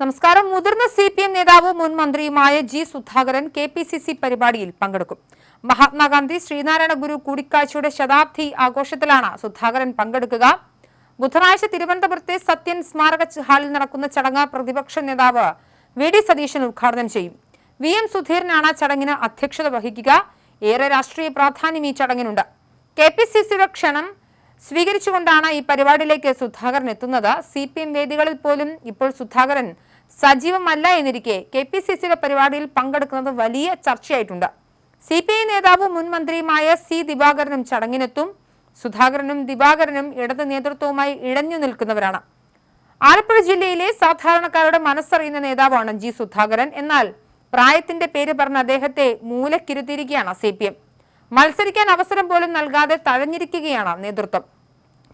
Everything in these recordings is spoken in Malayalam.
നമസ്കാരം. മുതിർന്ന സി പി എം നേതാവും മുൻ മന്ത്രിയുമായ G Sudhakaran K P C C പരിപാടിയിൽ പങ്കെടുക്കും. മഹാത്മാഗാന്ധി ശ്രീനാരായണ ഗുരു കൂടിക്കാഴ്ചയുടെ ശതാബ്ദി ആഘോഷത്തിലാണ് സുധാകരൻ പങ്കെടുക്കുക. ബുധനാഴ്ച തിരുവനന്തപുരത്തെ സത്യൻ സ്മാരക ഹാളിൽ നടക്കുന്ന ചടങ്ങ് പ്രതിപക്ഷ നേതാവ് വി ഡി സതീശൻ ഉദ്ഘാടനം ചെയ്യും. വി എം സുധീരനാണ് ചടങ്ങിന് അധ്യക്ഷത വഹിക്കുക. ഏറെ രാഷ്ട്രീയ പ്രാധാന്യം ഈ ചടങ്ങിനുണ്ട്. കെ പി സി സിയുടെ ക്ഷണം സ്വീകരിച്ചുകൊണ്ടാണ് ഈ പരിപാടിയിലേക്ക് സുധാകരൻ എത്തുന്നത്. സി പി എം വേദികളിൽ പോലും ഇപ്പോൾ സുധാകരൻ സജീവമല്ല എന്നിരിക്കെ കെ പി സി സിയുടെ പരിപാടിയിൽ പങ്കെടുക്കുന്നത് വലിയ ചർച്ചയായിട്ടുണ്ട്. സി പി ഐ നേതാവ് മുൻ മന്ത്രിയുമായ സി ദിവാകരനും ചടങ്ങിനെത്തും സുധാകരനും ദിവാകരനും ഇടത് നേതൃത്വവുമായി ഇഴഞ്ഞു നിൽക്കുന്നവരാണ്. ആലപ്പുഴ ജില്ലയിലെ സാധാരണക്കാരുടെ മനസ്സറിയുന്ന നേതാവാണ് ജി സുധാകരൻ. എന്നാൽ പ്രായത്തിന്റെ പേര് പറഞ്ഞ അദ്ദേഹത്തെ മൂലക്കിരുത്തിയിരിക്കുകയാണ് സി പി എം. മത്സരിക്കാൻ അവസരം പോലും നൽകാതെ തഴഞ്ഞിരിക്കുകയാണ് നേതൃത്വം.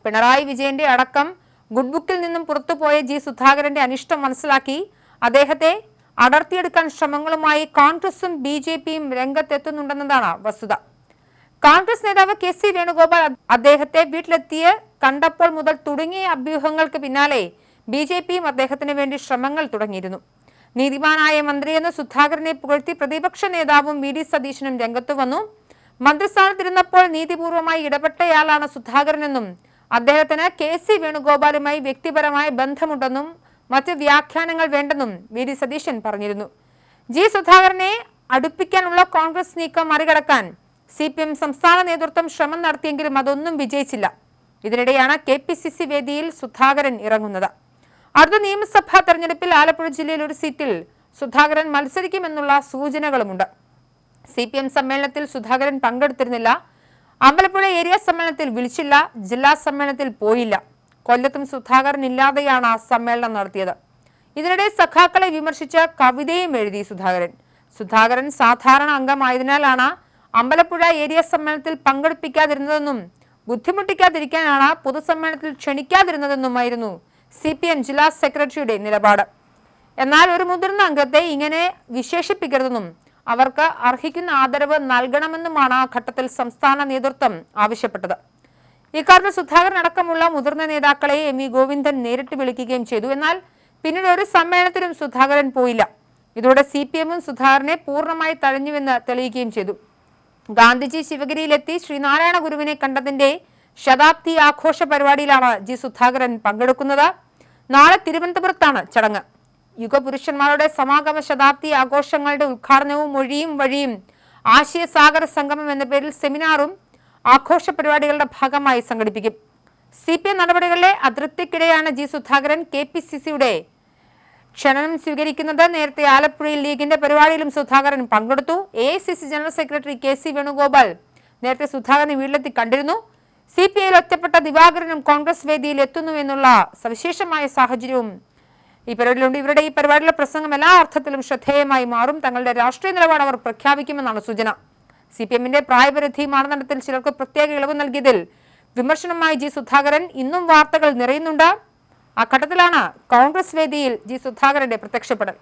പിണറായി വിജയന്റെ അടക്കം ഗുഡ് ബുക്കിൽ നിന്നും പുറത്തുപോയ ജി സുധാകരന്റെ അനിഷ്ടം മനസ്സിലാക്കി. അദ്ദേഹത്തെ അടർത്തിയെടുക്കാൻ ശ്രമങ്ങളുമായി കോൺഗ്രസും ബി ജെ പിയും രംഗത്തെത്തുന്നുണ്ടെന്നതാണ് വസ്തുത. കോൺഗ്രസ് നേതാവ് കെ സി വേണുഗോപാൽ അദ്ദേഹത്തെ വീട്ടിലെത്തിയ കണ്ടപ്പോൾ മുതൽ തുടങ്ങിയ അഭ്യൂഹങ്ങൾക്ക് പിന്നാലെ ബി ജെ പിയും അദ്ദേഹത്തിന് വേണ്ടി ശ്രമങ്ങൾ തുടങ്ങിയിരുന്നു. നീതിമാനായ മന്ത്രിയെന്ന് സുധാകരനെ പുകഴ്ത്തി പ്രതിപക്ഷ നേതാവും വി ഡി സതീശനും രംഗത്തു വന്നു. മന്ത്രിസ്ഥാനത്തിരുന്നപ്പോൾ നീതിപൂർവമായി ഇടപെട്ടയാളാണ് സുധാകരനെന്നും അദ്ദേഹത്തിന് കെ സി വേണുഗോപാലുമായി വ്യക്തിപരമായ ബന്ധമുണ്ടെന്നും മറ്റ് വ്യാഖ്യാനങ്ങൾ വേണ്ടെന്നും വി ഡി സതീശൻ പറഞ്ഞിരുന്നു. ജി സുധാകരനെ അടുപ്പിക്കാനുള്ള കോൺഗ്രസ് നീക്കം മറികടക്കാൻ സി പി എം സംസ്ഥാന നേതൃത്വം ശ്രമം നടത്തിയെങ്കിലും അതൊന്നും വിജയിച്ചില്ല. ഇതിനിടെയാണ് കെ പി സി സി വേദിയിൽ സുധാകരൻ ഇറങ്ങുന്നത്. അടുത്ത നിയമസഭാ തെരഞ്ഞെടുപ്പിൽ ആലപ്പുഴ ജില്ലയിൽ ഒരു സീറ്റിൽ സുധാകരൻ മത്സരിക്കുമെന്നുള്ള സൂചനകളുമുണ്ട്. സി പി എം സമ്മേളനത്തിൽ സുധാകരൻ പങ്കെടുത്തിരുന്നില്ല. അമ്പലപ്പുഴ ഏരിയ സമ്മേളനത്തിൽ വിളിച്ചില്ല ജില്ലാ സമ്മേളനത്തിൽ പോയില്ല. കൊല്ലത്തും സുധാകരൻ ഇല്ലാതെയാണ് ആ സമ്മേളനം നടത്തിയത്. ഇതിനിടെ സഖാക്കളെ വിമർശിച്ച കവിതയും എഴുതി സുധാകരൻ. സുധാകരൻ സാധാരണ അംഗമായതിനാലാണ് അമ്പലപ്പുഴ ഏരിയ സമ്മേളനത്തിൽ പങ്കെടുപ്പിക്കാതിരുന്നതെന്നും ബുദ്ധിമുട്ടിക്കാതിരിക്കാനാണ് പൊതുസമ്മേളനത്തിൽ ക്ഷണിക്കാതിരുന്നതെന്നുമായിരുന്നു സി പി എം ജില്ലാ സെക്രട്ടറിയുടെ നിലപാട്. എന്നാൽ ഒരു മുതിർന്ന അംഗത്തെ ഇങ്ങനെ വിശേഷിപ്പിക്കരുതെന്നും അവർക്ക് അർഹിക്കുന്ന ആദരവ് നൽകണമെന്നുമാണ് ഘട്ടത്തിൽ സംസ്ഥാന നേതൃത്വം ആവശ്യപ്പെട്ടത്. ഇക്കാരണം സുധാകരൻ അടക്കമുള്ള മുതിർന്ന നേതാക്കളെ എം വി ഗോവിന്ദൻ നേരിട്ട് വിളിക്കുകയും ചെയ്തു. എന്നാൽ പിന്നീട് ഒരു സമ്മേളനത്തിലും സുധാകരൻ പോയില്ല. ഇതോടെ സി പി എമ്മും സുധാകരനെ പൂർണമായി തഴഞ്ഞുവെന്ന് തെളിയിക്കുകയും ചെയ്തു. ഗാന്ധിജി ശിവഗിരിയിലെത്തി ശ്രീനാരായണ ഗുരുവിനെ കണ്ടതിന്റെ ശതാബ്ദി ആഘോഷ പരിപാടിയിലാണ് ജി സുധാകരൻ പങ്കെടുക്കുന്നത്. നാളെ തിരുവനന്തപുരത്താണ് ചടങ്ങ്. യുഗപുരുഷന്മാരുടെ സമാഗമ ശതാബ്ദി ആഘോഷങ്ങളുടെ ഉദ്ഘാടനവും മൊഴിയും വഴിയും ആശയസാഗര സംഗമം എന്ന പേരിൽ സെമിനാറും ആഘോഷ പരിപാടികളുടെ ഭാഗമായി സംഘടിപ്പിക്കും. സി പി എം നടപടികളിലെ അതൃപ്തിക്കിടെയാണ് G Sudhakaran K P C സിയുടെ ക്ഷണനം സ്വീകരിക്കുന്നത്. നേരത്തെ ആലപ്പുഴയിൽ ലീഗിന്റെ പരിപാടിയിലും സുധാകരൻ പങ്കെടുത്തു. A general secretary K C Venugopal നേരത്തെ സുധാകരനെ വീട്ടിലെത്തി കണ്ടിരുന്നു. സി പി ഐയിൽ ഒറ്റപ്പെട്ട ദിവാകരനും കോൺഗ്രസ് വേദിയിൽ എത്തുന്നു എന്നുള്ള സവിശേഷമായ സാഹചര്യവും ഈ പരിപാടിയിലുണ്ട്. ഇവരുടെ ഈ പരിപാടിയിലെ പ്രസംഗം എല്ലാ അർത്ഥത്തിലും ശ്രദ്ധേയമായി മാറും. തങ്ങളുടെ രാഷ്ട്രീയ നിലപാട് അവർ പ്രഖ്യാപിക്കുമെന്നാണ് സൂചന. സി പി എമ്മിന്റെ പ്രായപരിധി മാനദണ്ഡത്തിൽ ചിലർക്ക് പ്രത്യേക ഇളവ് നൽകിയതിൽ വിമർശനമായി ജി സുധാകരൻ ഇന്നും വാർത്തകൾ നിറയുന്നുണ്ട്. ആ ഘട്ടത്തിലാണ് കോൺഗ്രസ് വേദിയിൽ ജി സുധാകരന്റെ പ്രത്യക്ഷപ്പെടൽ.